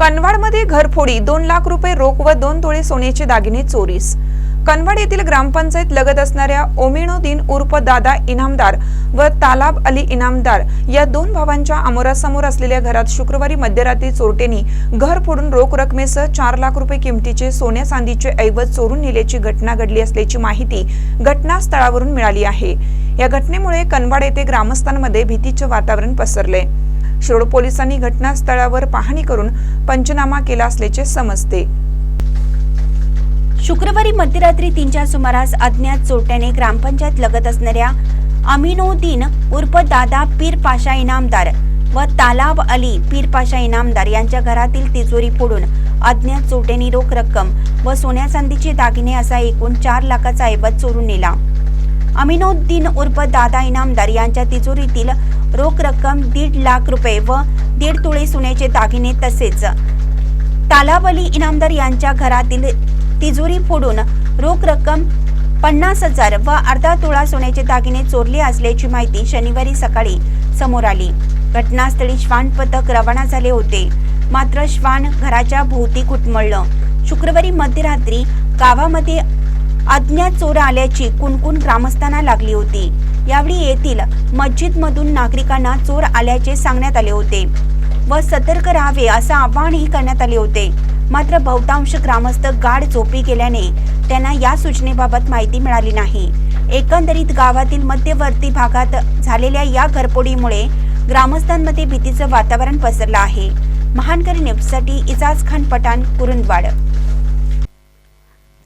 कनवाडमध्ये घरफोडी दोन लाख रुपये रोख व दोन तोळे सोन्याचे दागिने चोरीस. कनवाड येथील ग्रामपंचायत लगत असणाऱ्या ओमिणोद्दीन उर्फ दादा इनामदार व तालाब अली इनामदार या दोन भावांच्या अमोरासमोर असलेल्या घरात शुक्रवारी मध्यरात्री चोरट्यांनी घर फोडून रोख रकमेसह चार लाख रुपये किमतीचे सोन्या चांदीचे ऐवज चोरून नेल्याची घटना घडली असल्याची माहिती घटनास्थळावरून मिळाली आहे. या घटनेमुळे कनवाड येथे ग्रामस्थांमध्ये भीतीचे वातावरण पसरले. शिरोड पोलिसांनी घटनास्थळावर पाहणी करून पंचनामा केला असल्याचे समजते. शुक्रवारी मध्यरात्री तीनच्या सुमारास अज्ञात चोरट्याने ग्रामपंचायत लगत असणाऱ्या अमिनोद्दीन उर्फ दादा पीर पाशा इनामदार व तालाब अली पीर पाशा इनामदार यांच्या घरातील तिजोरी फोडून अज्ञात चोरट्यांनी रोख रक्कम व सोन्या चांदीचे दागिने असा एकूण चार लाखाचा ऐवज चोरून नेला. अमिनोद्दीन उर्फ दादा इनामदार यांच्या तिजोरीतील रोख रक्कम दीड लाख रुपये व दीड तुळे सोन्याचे दागिने तसेच तालावली इनामदार यांच्या घरातील तिजोरी फोडून रोख रक्कम पन्नास हजार व अर्धा तोळा सोन्याचे दागिने चोरले असल्याची माहिती शनिवारी सकाळी समोर आली. घटनास्थळी श्वान पथक रवाना झाले होते. मात्र श्वान घराच्या भोवती कुटमळलं शुक्रवारी मध्यरात्री गावामध्ये अज्ञात चोर आल्याची कुणकुण ग्रामस्थांना लागली होती. यावेळी येथील मस्जिदमधून नागरिकांना चोर आल्याचे सांगण्यात आले होते व सतर्क राहावे असं आवाहनही करण्यात आले होते. मात्र बहुतांश ग्रामस्थ गाढ झोपी गेल्याने त्यांना या सूचनेबाबत माहिती मिळाली नाही. एकंदरीत गावातील मध्यवर्ती भागात झालेल्या या घरपोडीमुळे ग्रामस्थांमध्ये भीतीचं वातावरण पसरलं आहे. महानकरी न्यूजसाठी इजाज खान पठाण कुरुंदवाड.